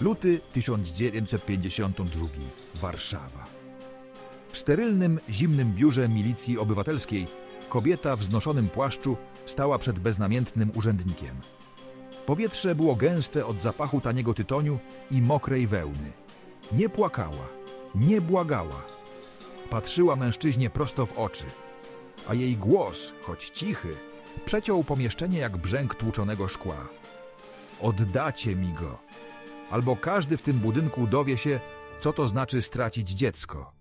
Luty 1952. Warszawa. W sterylnym, zimnym biurze milicji obywatelskiej kobieta w znoszonym płaszczu stała przed beznamiętnym urzędnikiem. Powietrze było gęste od zapachu taniego tytoniu i mokrej wełny. Nie płakała, nie błagała. Patrzyła mężczyźnie prosto w oczy, a jej głos, choć cichy, przeciął pomieszczenie jak brzęk tłuczonego szkła. Oddacie mi go, albo każdy w tym budynku dowie się, co to znaczy stracić dziecko.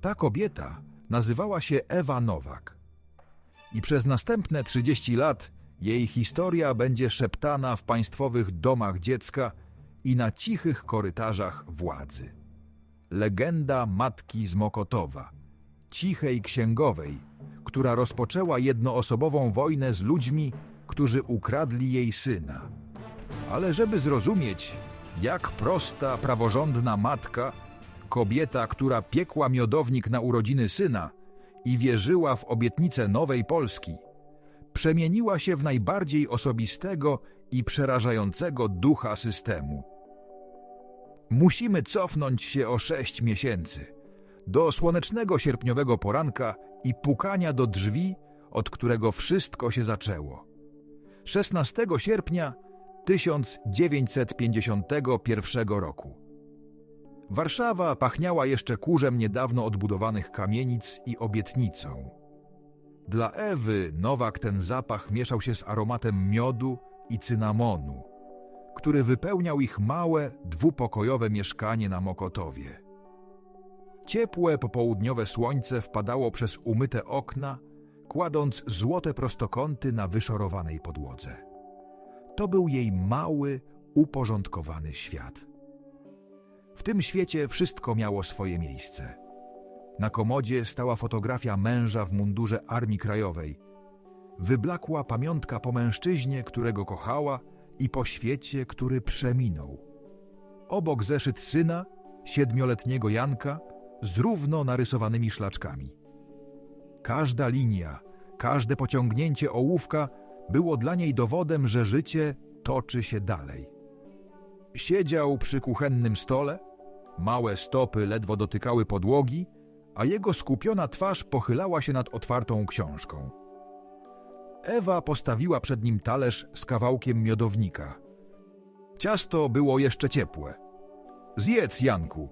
Ta kobieta nazywała się Ewa Nowak. I przez następne 30 lat jej historia będzie szeptana w państwowych domach dziecka i na cichych korytarzach władzy. Legenda matki z Mokotowa, cichej księgowej, która rozpoczęła jednoosobową wojnę z ludźmi, którzy ukradli jej syna. Ale żeby zrozumieć, jak prosta, praworządna matka, kobieta, która piekła miodownik na urodziny syna i wierzyła w obietnicę nowej Polski, przemieniła się w najbardziej osobistego i przerażającego ducha systemu. Musimy cofnąć się o sześć miesięcy, do słonecznego sierpniowego poranka i pukania do drzwi, od którego wszystko się zaczęło. 16 sierpnia 1951 roku. Warszawa pachniała jeszcze kurzem niedawno odbudowanych kamienic i obietnicą. Dla Ewy Nowak ten zapach mieszał się z aromatem miodu i cynamonu, który wypełniał ich małe, dwupokojowe mieszkanie na Mokotowie. Ciepłe popołudniowe słońce wpadało przez umyte okna, kładąc złote prostokąty na wyszorowanej podłodze. To był jej mały, uporządkowany świat. W tym świecie wszystko miało swoje miejsce. Na komodzie stała fotografia męża w mundurze Armii Krajowej. Wyblakła pamiątka po mężczyźnie, którego kochała i po świecie, który przeminął. Obok zeszyt syna, siedmioletniego Janka, z równo narysowanymi szlaczkami. Każda linia, każde pociągnięcie ołówka było dla niej dowodem, że życie toczy się dalej. Siedział przy kuchennym stole, małe stopy ledwo dotykały podłogi, a jego skupiona twarz pochylała się nad otwartą książką. Ewa postawiła przed nim talerz z kawałkiem miodownika. Ciasto było jeszcze ciepłe. Zjedz, Janku,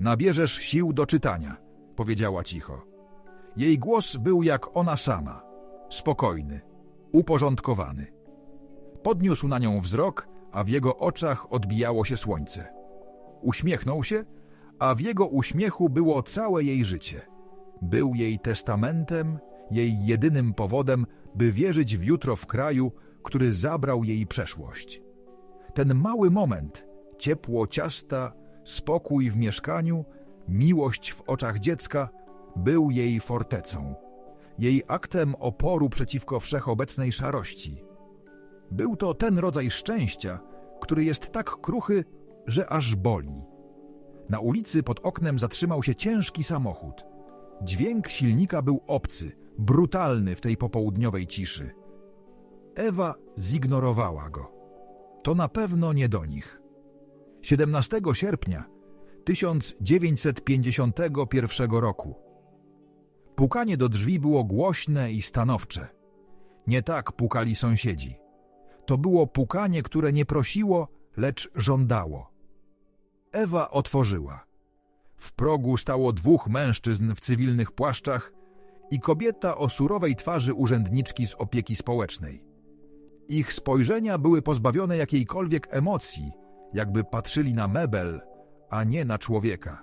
nabierzesz sił do czytania, powiedziała cicho. Jej głos był jak ona sama, spokojny, uporządkowany. Podniósł na nią wzrok, a w jego oczach odbijało się słońce. Uśmiechnął się, a w jego uśmiechu było całe jej życie. Był jej testamentem, jej jedynym powodem, by wierzyć w jutro w kraju, który zabrał jej przeszłość. Ten mały moment, ciepło ciasta, spokój w mieszkaniu, miłość w oczach dziecka, był jej fortecą, jej aktem oporu przeciwko wszechobecnej szarości. Był to ten rodzaj szczęścia, który jest tak kruchy, że aż boli. Na ulicy pod oknem zatrzymał się ciężki samochód. Dźwięk silnika był obcy, brutalny w tej popołudniowej ciszy. Ewa zignorowała go. To na pewno nie do nich. 17 sierpnia 1951 roku. Pukanie do drzwi było głośne i stanowcze. Nie tak pukali sąsiedzi. To było pukanie, które nie prosiło, lecz żądało. Ewa otworzyła. W progu stało dwóch mężczyzn w cywilnych płaszczach i kobieta o surowej twarzy urzędniczki z opieki społecznej. Ich spojrzenia były pozbawione jakiejkolwiek emocji, jakby patrzyli na mebel, a nie na człowieka.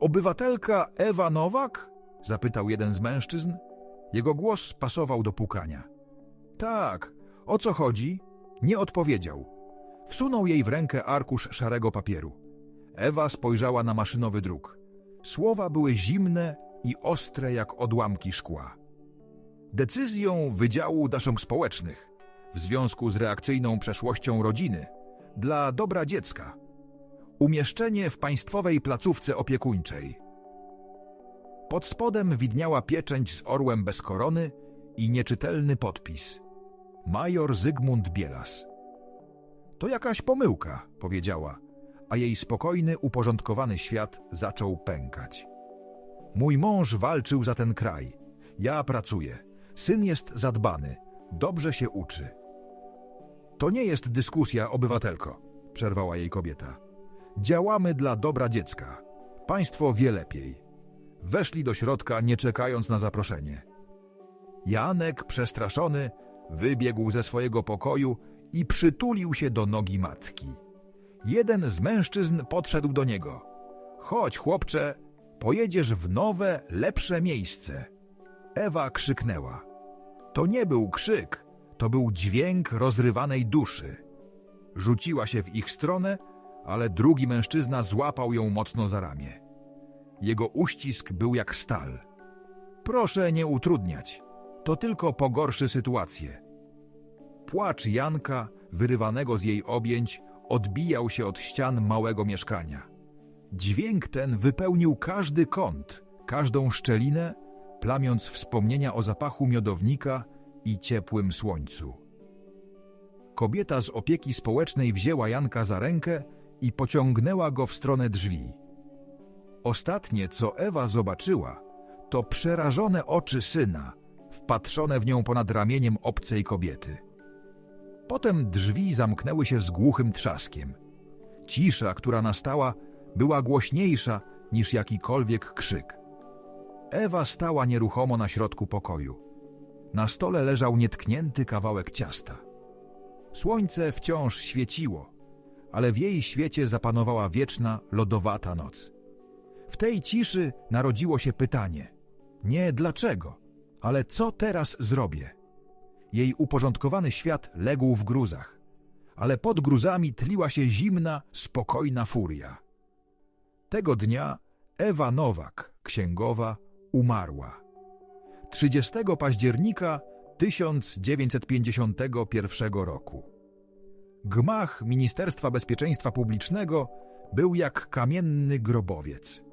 Obywatelka Ewa Nowak? Zapytał jeden z mężczyzn. Jego głos pasował do pukania. Tak, o co chodzi? Nie odpowiedział. Wsunął jej w rękę arkusz szarego papieru. Ewa spojrzała na maszynowy druk. Słowa były zimne i ostre jak odłamki szkła. Decyzją Wydziału Daszok Społecznych w związku z reakcyjną przeszłością rodziny dla dobra dziecka umieszczenie w państwowej placówce opiekuńczej. Pod spodem widniała pieczęć z orłem bez korony i nieczytelny podpis – major Zygmunt Bielas. To jakaś pomyłka, powiedziała, a jej spokojny, uporządkowany świat zaczął pękać. Mój mąż walczył za ten kraj. Ja pracuję. Syn jest zadbany. Dobrze się uczy. To nie jest dyskusja, obywatelko, przerwała jej kobieta. Działamy dla dobra dziecka. Państwo wie lepiej. Weszli do środka, nie czekając na zaproszenie. Janek, przestraszony, wybiegł ze swojego pokoju i przytulił się do nogi matki. Jeden z mężczyzn podszedł do niego. Chodź, chłopcze, pojedziesz w nowe, lepsze miejsce. Ewa krzyknęła. To nie był krzyk, to był dźwięk rozrywanej duszy. Rzuciła się w ich stronę, ale drugi mężczyzna złapał ją mocno za ramię. Jego uścisk był jak stal. Proszę nie utrudniać, to tylko pogorszy sytuację. Płacz Janka, wyrywanego z jej objęć, odbijał się od ścian małego mieszkania. Dźwięk ten wypełnił każdy kąt, każdą szczelinę, plamiąc wspomnienia o zapachu miodownika i ciepłym słońcu. Kobieta z opieki społecznej wzięła Janka za rękę i pociągnęła go w stronę drzwi. Ostatnie, co Ewa zobaczyła, to przerażone oczy syna, wpatrzone w nią ponad ramieniem obcej kobiety. Potem drzwi zamknęły się z głuchym trzaskiem. Cisza, która nastała, była głośniejsza niż jakikolwiek krzyk. Ewa stała nieruchomo na środku pokoju. Na stole leżał nietknięty kawałek ciasta. Słońce wciąż świeciło, ale w jej świecie zapanowała wieczna, lodowata noc. W tej ciszy narodziło się pytanie: nie dlaczego, ale co teraz zrobię? Jej uporządkowany świat legł w gruzach, ale pod gruzami tliła się zimna, spokojna furia. Tego dnia Ewa Nowak, księgowa, umarła. 30 października 1951 roku. Gmach Ministerstwa Bezpieczeństwa Publicznego był jak kamienny grobowiec.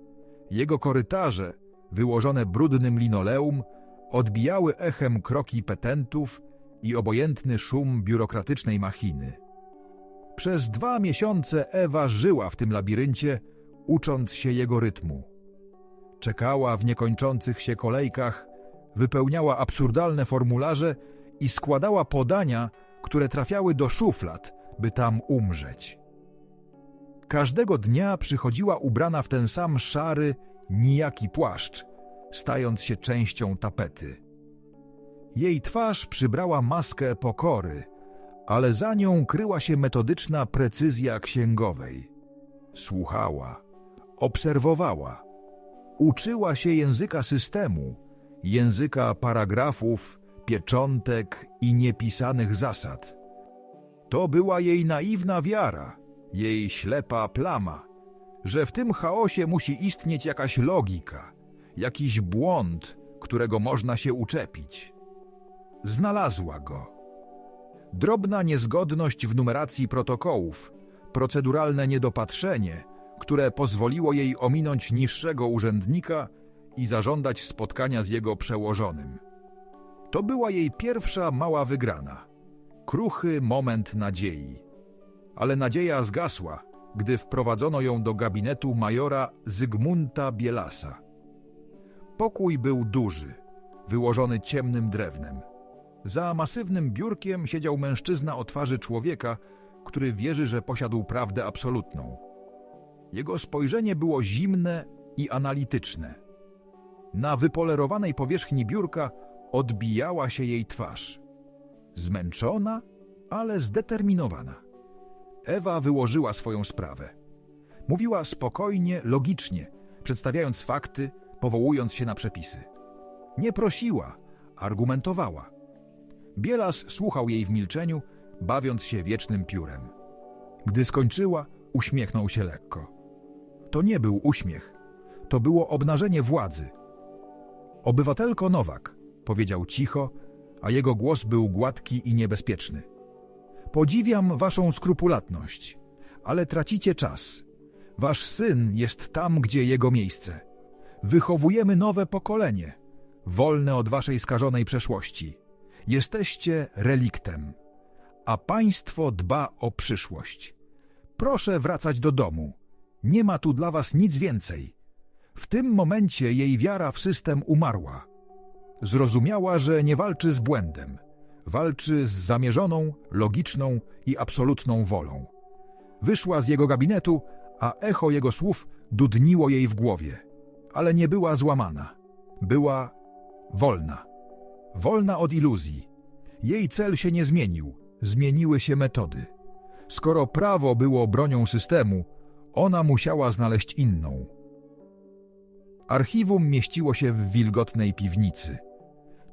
Jego korytarze, wyłożone brudnym linoleum, odbijały echem kroki petentów i obojętny szum biurokratycznej machiny. Przez dwa miesiące Ewa żyła w tym labiryncie, ucząc się jego rytmu. Czekała w niekończących się kolejkach, wypełniała absurdalne formularze i składała podania, które trafiały do szuflad, by tam umrzeć. Każdego dnia przychodziła ubrana w ten sam szary, nijaki płaszcz, stając się częścią tapety. Jej twarz przybrała maskę pokory, ale za nią kryła się metodyczna precyzja księgowej. Słuchała, obserwowała, uczyła się języka systemu, języka paragrafów, pieczątek i niepisanych zasad. To była jej naiwna wiara, jej ślepa plama, że w tym chaosie musi istnieć jakaś logika, jakiś błąd, którego można się uczepić. Znalazła go. Drobna niezgodność w numeracji protokołów, proceduralne niedopatrzenie, które pozwoliło jej ominąć niższego urzędnika i zażądać spotkania z jego przełożonym. To była jej pierwsza mała wygrana. Kruchy moment nadziei. Ale nadzieja zgasła, gdy wprowadzono ją do gabinetu majora Zygmunta Bielasa. Pokój był duży, wyłożony ciemnym drewnem. Za masywnym biurkiem siedział mężczyzna o twarzy człowieka, który wierzy, że posiadł prawdę absolutną. Jego spojrzenie było zimne i analityczne. Na wypolerowanej powierzchni biurka odbijała się jej twarz. Zmęczona, ale zdeterminowana. Ewa wyłożyła swoją sprawę. Mówiła spokojnie, logicznie, przedstawiając fakty, powołując się na przepisy. Nie prosiła, argumentowała. Bielas słuchał jej w milczeniu, bawiąc się wiecznym piórem. Gdy skończyła, uśmiechnął się lekko. To nie był uśmiech, to było obnażenie władzy. Obywatelko Nowak, powiedział cicho, a jego głos był gładki i niebezpieczny. Podziwiam waszą skrupulatność, ale tracicie czas. Wasz syn jest tam, gdzie jego miejsce. Wychowujemy nowe pokolenie, wolne od waszej skażonej przeszłości. Jesteście reliktem. a państwo dba o przyszłość. Proszę wracać do domu. Nie ma tu dla was nic więcej. W tym momencie jej wiara w system umarła. Zrozumiała, że nie walczy z błędem. Walczy z zamierzoną, logiczną i absolutną wolą. Wyszła z jego gabinetu, a echo jego słów dudniło jej w głowie. Ale nie była złamana. Była wolna. Wolna od iluzji. Jej cel się nie zmienił, zmieniły się metody. Skoro prawo było bronią systemu, ona musiała znaleźć inną. Archiwum mieściło się w wilgotnej piwnicy.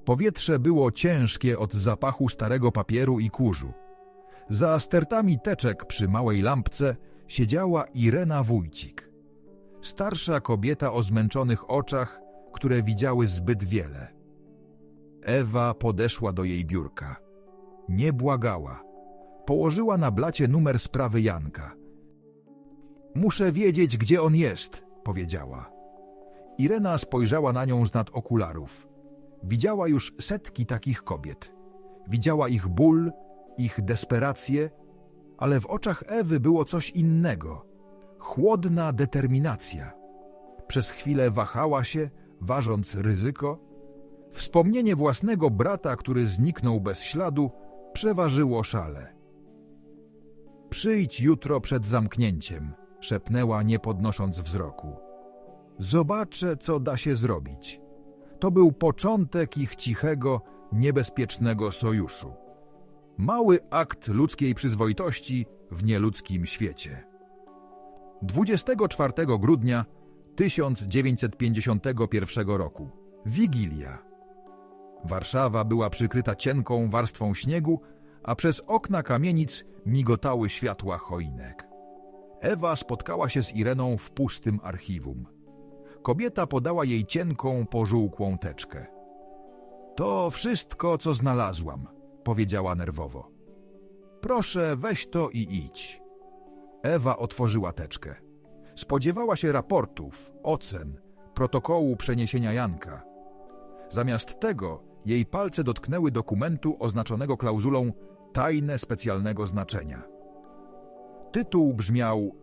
Powietrze było ciężkie od zapachu starego papieru i kurzu. Za stertami teczek przy małej lampce siedziała Irena Wójcik. Starsza kobieta o zmęczonych oczach, które widziały zbyt wiele. Ewa podeszła do jej biurka. Nie błagała. Położyła na blacie numer sprawy Janka. Muszę wiedzieć, gdzie on jest, powiedziała. Irena spojrzała na nią z nad okularów. Widziała już setki takich kobiet. Widziała ich ból, ich desperację, ale w oczach Ewy było coś innego. Chłodna determinacja. Przez chwilę wahała się, ważąc ryzyko. Wspomnienie własnego brata, który zniknął bez śladu, przeważyło szale. Przyjdź jutro przed zamknięciem, szepnęła, nie podnosząc wzroku. Zobaczę, co da się zrobić. To był początek ich cichego, niebezpiecznego sojuszu. Mały akt ludzkiej przyzwoitości w nieludzkim świecie. 24 grudnia 1951 roku. Wigilia. Warszawa była przykryta cienką warstwą śniegu, a przez okna kamienic migotały światła choinek. Ewa spotkała się z Ireną w pustym archiwum. Kobieta podała jej cienką, pożółkłą teczkę. To wszystko, co znalazłam, powiedziała nerwowo. Proszę, weź to i idź. Ewa otworzyła teczkę. Spodziewała się raportów, ocen, protokołu przeniesienia Janka. Zamiast tego jej palce dotknęły dokumentu oznaczonego klauzulą tajne specjalnego znaczenia. Tytuł brzmiał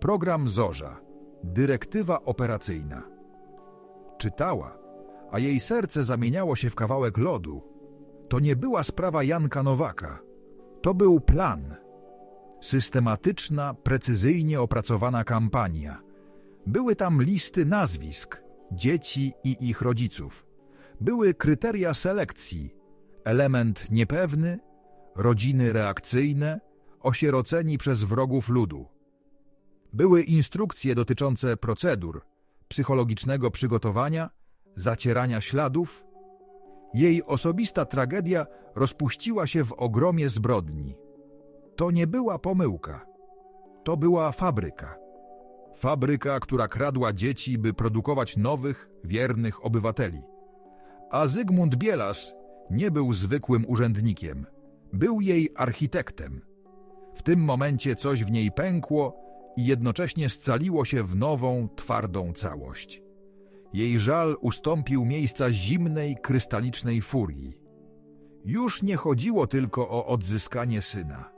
Program Zorza Dyrektywa operacyjna. Czytała, a jej serce zamieniało się w kawałek lodu. To nie była sprawa Janka Nowaka. To był plan. Systematyczna, precyzyjnie opracowana kampania. Były tam listy nazwisk, dzieci i ich rodziców. Były kryteria selekcji, element niepewny, rodziny reakcyjne, osieroceni przez wrogów ludu. Były instrukcje dotyczące procedur, psychologicznego przygotowania, zacierania śladów. Jej osobista tragedia rozpuściła się w ogromie zbrodni. To nie była pomyłka. To była fabryka. Fabryka, która kradła dzieci, by produkować nowych, wiernych obywateli. A Zygmunt Bielas nie był zwykłym urzędnikiem. Był jej architektem. W tym momencie coś w niej pękło i jednocześnie scaliło się w nową, twardą całość. Jej żal ustąpił miejsca zimnej, krystalicznej furii. Już nie chodziło tylko o odzyskanie syna.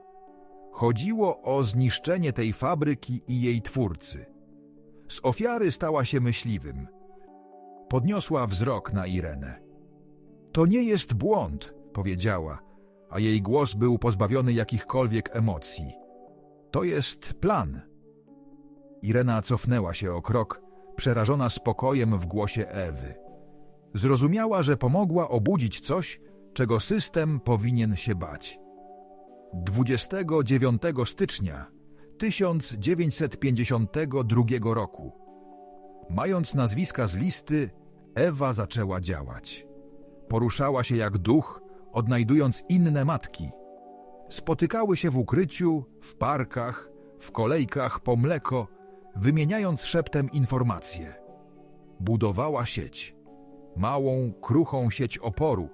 Chodziło o zniszczenie tej fabryki i jej twórcy. Z ofiary stała się myśliwym. Podniosła wzrok na Irenę. To nie jest błąd, powiedziała, a jej głos był pozbawiony jakichkolwiek emocji. To jest plan. Irena cofnęła się o krok, przerażona spokojem w głosie Ewy. Zrozumiała, że pomogła obudzić coś, czego system powinien się bać. 29 stycznia 1952 roku. Mając nazwiska z listy, Ewa zaczęła działać. Poruszała się jak duch, odnajdując inne matki. Spotykały się w ukryciu, w parkach, w kolejkach po mleko, wymieniając szeptem informacje. Budowała sieć. Małą, kruchą sieć oporu,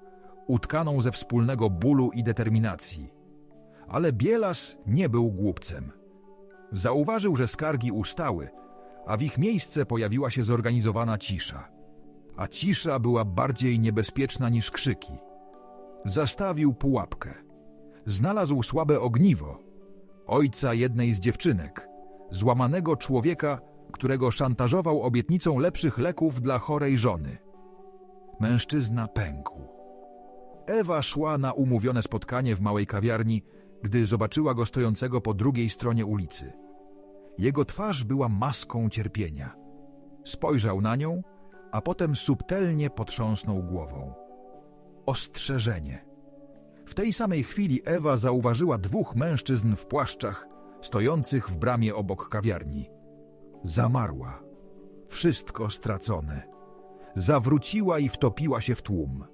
utkaną ze wspólnego bólu i determinacji. Ale Bielas nie był głupcem. Zauważył, że skargi ustały, a w ich miejsce pojawiła się zorganizowana cisza. A cisza była bardziej niebezpieczna niż krzyki. Zastawił pułapkę. znalazł słabe ogniwo, ojca jednej z dziewczynek, złamanego człowieka, którego szantażował obietnicą lepszych leków dla chorej żony. Mężczyzna pękł. Ewa szła na umówione spotkanie w małej kawiarni, gdy zobaczyła go stojącego po drugiej stronie ulicy. Jego twarz była maską cierpienia. Spojrzał na nią, a potem subtelnie potrząsnął głową. Ostrzeżenie. W tej samej chwili Ewa zauważyła dwóch mężczyzn w płaszczach, stojących w bramie obok kawiarni. Zamarła. Wszystko stracone. Zawróciła i wtopiła się w tłum.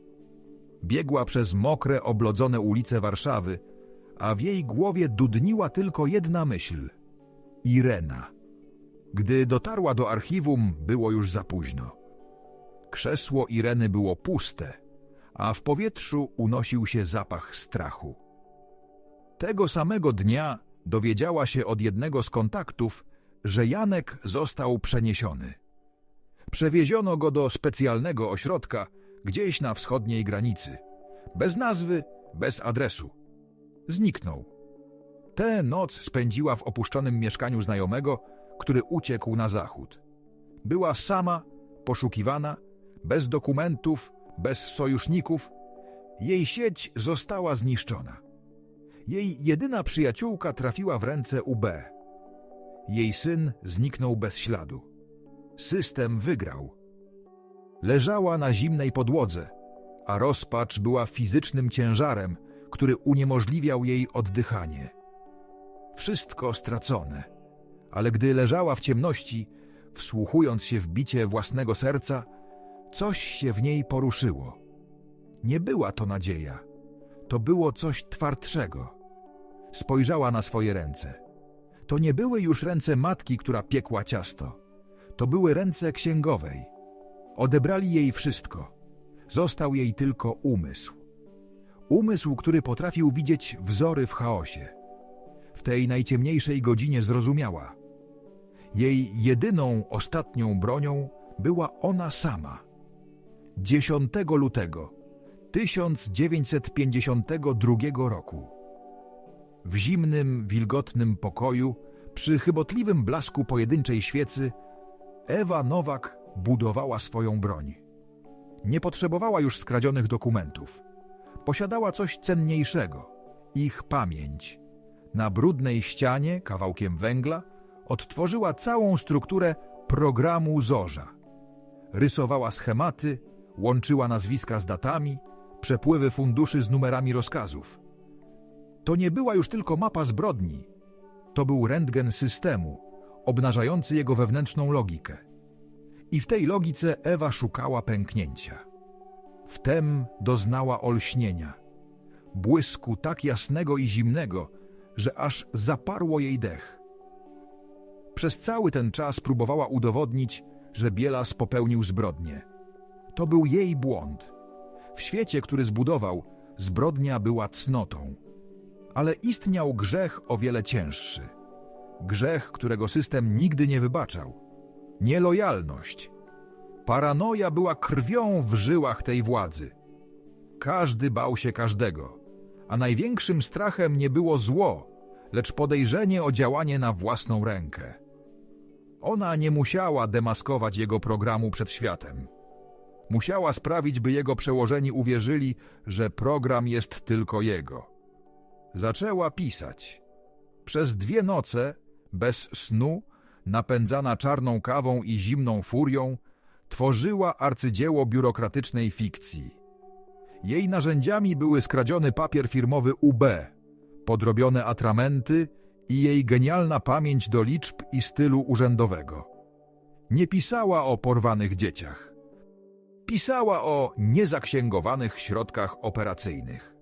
Biegła przez mokre, oblodzone ulice Warszawy, a w jej głowie dudniła tylko jedna myśl – Irena. Gdy dotarła do archiwum, było już za późno. Krzesło Ireny było puste, a w powietrzu unosił się zapach strachu. Tego samego dnia dowiedziała się od jednego z kontaktów, że Janek został przeniesiony. Przewieziono go do specjalnego ośrodka gdzieś na wschodniej granicy. Bez nazwy, bez adresu. Zniknął. Tę noc spędziła w opuszczonym mieszkaniu znajomego, który uciekł na zachód. Była sama, poszukiwana, bez dokumentów, bez sojuszników. Jej sieć została zniszczona. Jej jedyna przyjaciółka trafiła w ręce UB. Jej syn zniknął bez śladu. System wygrał. Leżała na zimnej podłodze, a rozpacz była fizycznym ciężarem, który uniemożliwiał jej oddychanie. Wszystko stracone, ale gdy leżała w ciemności, wsłuchując się w bicie własnego serca, coś się w niej poruszyło. Nie była to nadzieja, to było coś twardszego. Spojrzała na swoje ręce. To nie były już ręce matki, która piekła ciasto. To były ręce księgowej. Odebrali jej wszystko. Został jej tylko umysł. Umysł, który potrafił widzieć wzory w chaosie. W tej najciemniejszej godzinie zrozumiała. Jej jedyną, ostatnią bronią była ona sama. 10 lutego 1952 roku. W zimnym, wilgotnym pokoju, przy chybotliwym blasku pojedynczej świecy, Ewa Nowak budowała swoją broń. Nie potrzebowała już skradzionych dokumentów. Posiadała coś cenniejszego ich pamięć. Na brudnej ścianie, kawałkiem węgla, odtworzyła całą strukturę programu Zorza. Rysowała schematy, łączyła nazwiska z datami, przepływy funduszy z numerami rozkazów. To nie była już tylko mapa zbrodni, to był rentgen systemu, obnażający jego wewnętrzną logikę. I w tej logice Ewa szukała pęknięcia. Wtem doznała olśnienia, błysku tak jasnego i zimnego, że aż zaparło jej dech. Przez cały ten czas próbowała udowodnić, że Bielas popełnił zbrodnię. To był jej błąd. W świecie, który zbudował, zbrodnia była cnotą. Ale istniał grzech o wiele cięższy. Grzech, którego system nigdy nie wybaczał. Nielojalność. Paranoja była krwią w żyłach tej władzy. Każdy bał się każdego, a największym strachem nie było zło, lecz podejrzenie o działanie na własną rękę. Ona nie musiała demaskować jego programu przed światem. Musiała sprawić, by jego przełożeni uwierzyli, że program jest tylko jego. Zaczęła pisać. Przez dwie noce, bez snu, napędzana czarną kawą i zimną furią, tworzyła arcydzieło biurokratycznej fikcji. Jej narzędziami były skradziony papier firmowy UB, podrobione atramenty i jej genialna pamięć do liczb i stylu urzędowego. Nie pisała o porwanych dzieciach. Pisała o niezaksięgowanych środkach operacyjnych.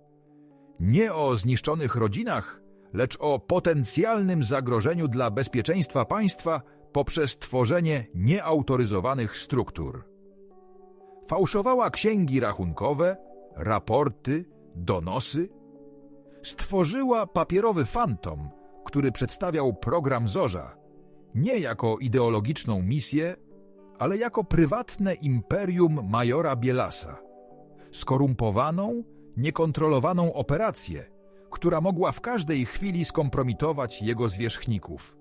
Nie o zniszczonych rodzinach, lecz o potencjalnym zagrożeniu dla bezpieczeństwa państwa poprzez tworzenie nieautoryzowanych struktur. Fałszowała księgi rachunkowe, raporty, donosy. Stworzyła papierowy fantom, który przedstawiał program Zorza nie jako ideologiczną misję, ale jako prywatne imperium majora Bielasa, skorumpowaną, niekontrolowaną operację, która mogła w każdej chwili skompromitować jego zwierzchników.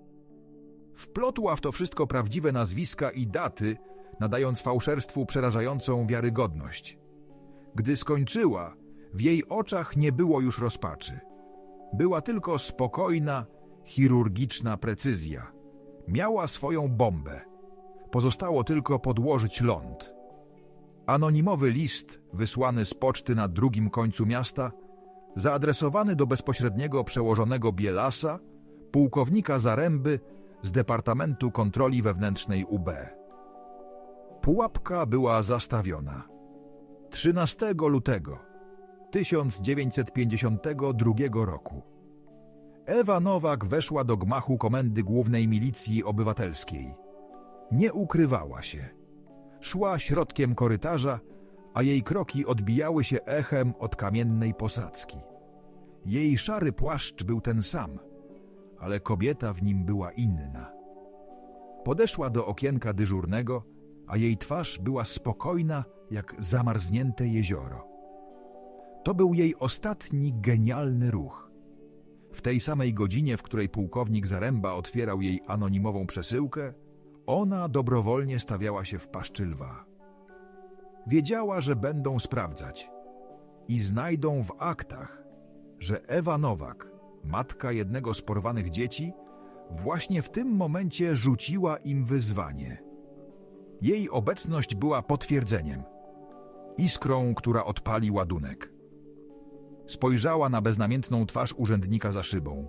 Wplotła w to wszystko prawdziwe nazwiska i daty, nadając fałszerstwu przerażającą wiarygodność. Gdy skończyła, w jej oczach nie było już rozpaczy. Była tylko spokojna, chirurgiczna precyzja. Miała swoją bombę. Pozostało tylko podłożyć ląd. Anonimowy list, wysłany z poczty na drugim końcu miasta, zaadresowany do bezpośredniego przełożonego Bielasa, pułkownika Zaręby z Departamentu Kontroli Wewnętrznej UB. Pułapka była zastawiona. 13 lutego 1952 roku Ewa Nowak weszła do gmachu Komendy Głównej Milicji Obywatelskiej. Nie ukrywała się. Szła środkiem korytarza, a jej kroki odbijały się echem od kamiennej posadzki. Jej szary płaszcz był ten sam, ale kobieta w nim była inna. Podeszła do okienka dyżurnego, a jej twarz była spokojna jak zamarznięte jezioro. To był jej ostatni genialny ruch. W tej samej godzinie, w której pułkownik Zaręba otwierał jej anonimową przesyłkę, ona dobrowolnie stawiała się w paszczy lwa. Wiedziała, że będą sprawdzać i znajdą w aktach, że Ewa Nowak, matka jednego z porwanych dzieci, właśnie w tym momencie rzuciła im wyzwanie. Jej obecność była potwierdzeniem, iskrą, która odpali ładunek. Spojrzała na beznamiętną twarz urzędnika za szybą.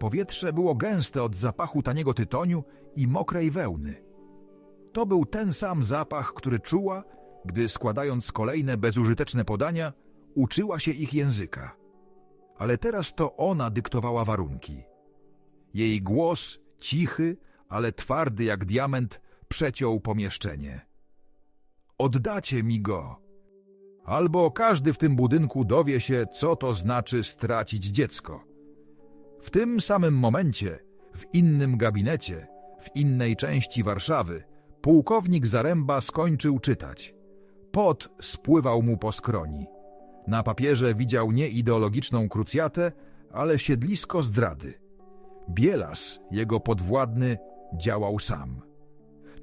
Powietrze było gęste od zapachu taniego tytoniu i mokrej wełny. To był ten sam zapach, który czuła, gdy składając kolejne bezużyteczne podania, uczyła się ich języka. Ale teraz to ona dyktowała warunki. Jej głos, cichy, ale twardy jak diament, przeciął pomieszczenie. Oddacie mi go, albo każdy w tym budynku dowie się, co to znaczy stracić dziecko. W tym samym momencie, w innym gabinecie, w innej części Warszawy, pułkownik Zaręba skończył czytać. Pot spływał mu po skroni. Na papierze widział nie ideologiczną krucjatę, ale siedlisko zdrady. Bielas, jego podwładny, działał sam.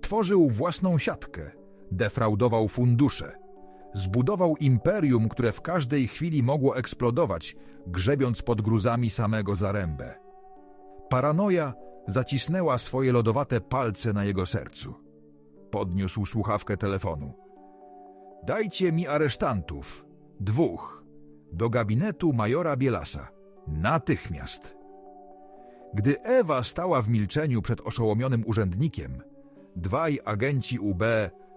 Tworzył własną siatkę, defraudował fundusze – zbudował imperium, które w każdej chwili mogło eksplodować, grzebiąc pod gruzami samego Zarębę. Paranoja zacisnęła swoje lodowate palce na jego sercu. Podniósł słuchawkę telefonu. Dajcie mi aresztantów. Dwóch. Do gabinetu majora Bielasa. Natychmiast. Gdy Ewa stała w milczeniu przed oszołomionym urzędnikiem, dwaj agenci UB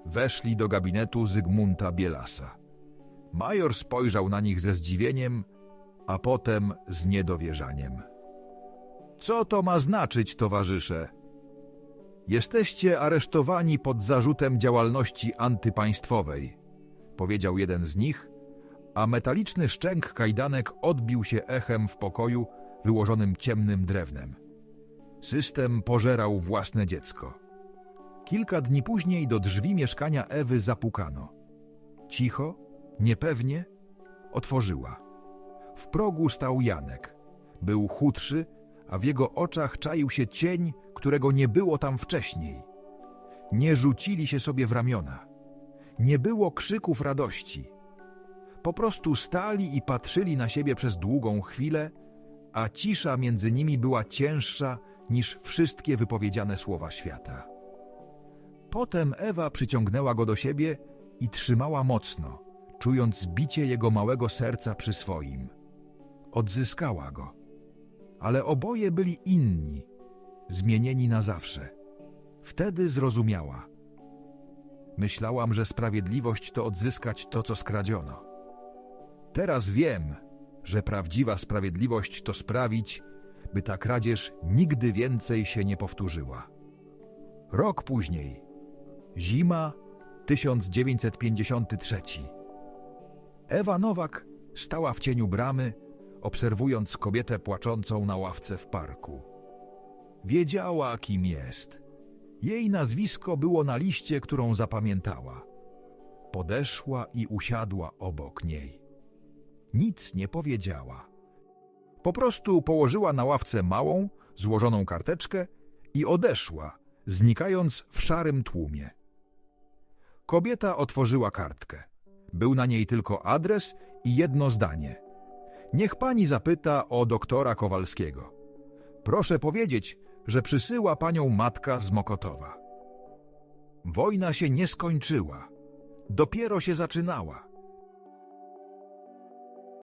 weszli do gabinetu Zygmunta Bielasa. Major spojrzał na nich ze zdziwieniem, a potem z niedowierzaniem. Co to ma znaczyć, towarzysze? Jesteście aresztowani pod zarzutem działalności antypaństwowej, powiedział jeden z nich, a metaliczny szczęk kajdanek odbił się echem w pokoju wyłożonym ciemnym drewnem. System pożerał własne dziecko. Kilka dni później do drzwi mieszkania Ewy zapukano. Cicho, niepewnie, otworzyła. W progu stał Janek. Był chudszy, a w jego oczach czaił się cień, którego nie było tam wcześniej. Nie rzucili się sobie w ramiona. Nie było krzyków radości. Po prostu stali i patrzyli na siebie przez długą chwilę, a cisza między nimi była cięższa niż wszystkie wypowiedziane słowa świata. Potem Ewa przyciągnęła go do siebie i trzymała mocno, czując bicie jego małego serca przy swoim. Odzyskała go. Ale oboje byli inni, zmienieni na zawsze. Wtedy zrozumiała. Myślałam, że sprawiedliwość to odzyskać to, co skradziono. Teraz wiem, że prawdziwa sprawiedliwość to sprawić, by ta kradzież nigdy więcej się nie powtórzyła. Rok później Zima 1953. Ewa Nowak stała w cieniu bramy, obserwując kobietę płaczącą na ławce w parku. Wiedziała, kim jest. Jej nazwisko było na liście, którą zapamiętała. Podeszła i usiadła obok niej. Nic nie powiedziała. Po prostu położyła na ławce małą, złożoną karteczkę i odeszła, znikając w szarym tłumie. Kobieta otworzyła kartkę. Był na niej tylko adres i jedno zdanie. Niech pani zapyta o doktora Kowalskiego. Proszę powiedzieć, że przysyła panią matka z Mokotowa. Wojna się nie skończyła. Dopiero się zaczynała.